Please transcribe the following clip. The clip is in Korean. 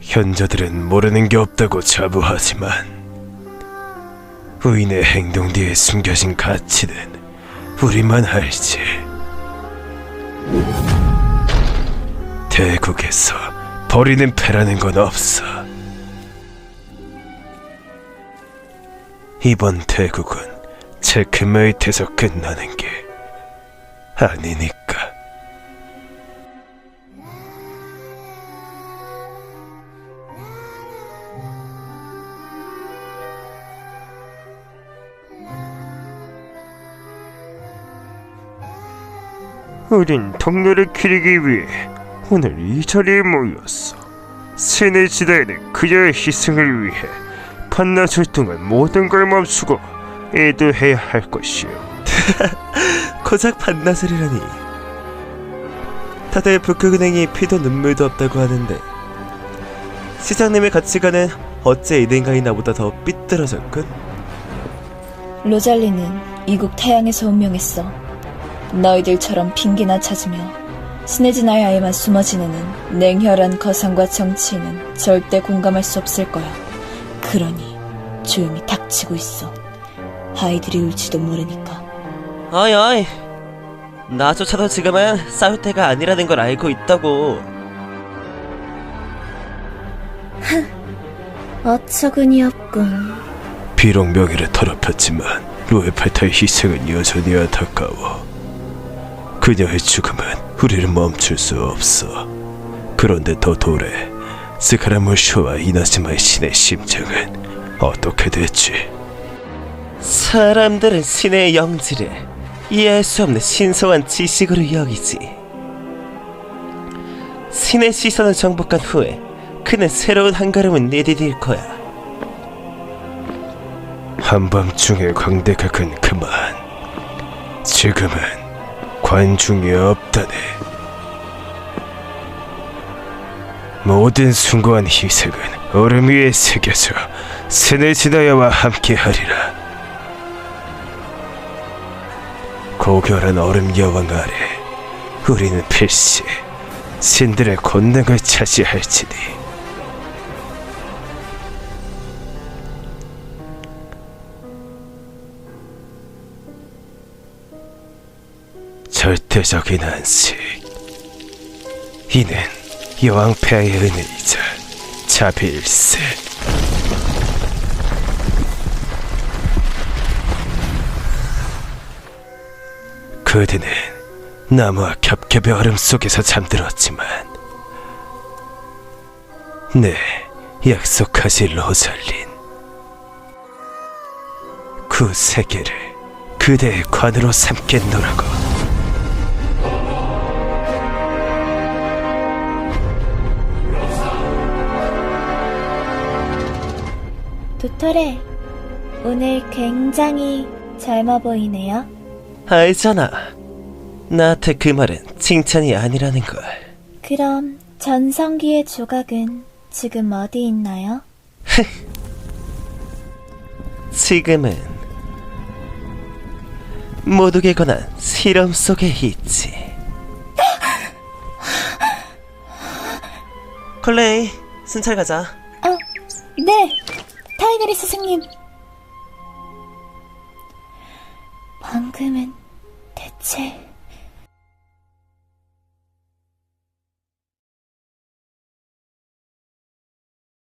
현자들은 모르는 게 없다고 자부하지만 의인의 행동 뒤에 숨겨진 가치는 우리만 알지. 대국에서 버리는 패라는 건 없어. 이번 대국은 체크메이트에서 끝나는 게 아니니까. 우린 동료를 기리기 위해 오늘 이 자리에 모였어. 신의 시대에는 그녀의 희생을 위해 반나절 동안 모든 걸 멈추고 애도해야 할 것이요. 고작 반나절이라니. 다들 북극은행이 피도 눈물도 없다고 하는데 시장님의 가치관은 어째 이든가이 나 보다 더 삐뚤어졌군? 로잘리는 이국 태양에서 운명했어. 너희들처럼 핑계나 찾으며 스네즈나야에만 숨어 지내는 냉혈한 거상과 정치인은 절대 공감할 수 없을 거야. 그러니 조용히 닥치고 있어. 아이들이 울지도 모르니까. 어이 어이 나조차도 지금은 싸울 때가 아니라는 걸 알고 있다고 어처구니 없군. 비록 명예를 더럽혔지만 로에팔타의 희생은 여전히 안타까워. 그녀의 죽음은 우리를 멈출 수 없어. 그런데 더 도래 스카라무쇼와 이나즈마의 신의 심정은 어떻게 됐지? 사람들은 신의 영지를 이해할 수 없는 신성한 지식으로 여기지 신의 시선을 정복한 후에 그는 새로운 한 걸음을 내디딜 거야 한밤중에 광대각은 그만. 지금은 관중이 없다네. 모든 숭고한 희생은 얼음 위에 새겨져 스네 지나야와 함께하리라. 고결한 얼음 여왕 아래 우리는 필시 신들의 권능을 차지할지니. 절대적인 안식. 이는 여왕 폐하의 은혜이자 자비일세. 그대는 나무와 겹겹의 얼음 속에서 잠들었지만 네, 약속하지 로잘린. 그 세계를 그대의 관으로 삼겠노라고. 토레, 오늘 굉장히 젊어 보이네요. 알잖아 나한테 그 말은 칭찬이 아니라는 걸 그럼 전성기의 조각은 지금 어디 있나요? 지금은 모두에 관한 실험 속에 있지. 콜레이, 순찰 가자. 어, 네, 타이너리 스승님. 방금은 대체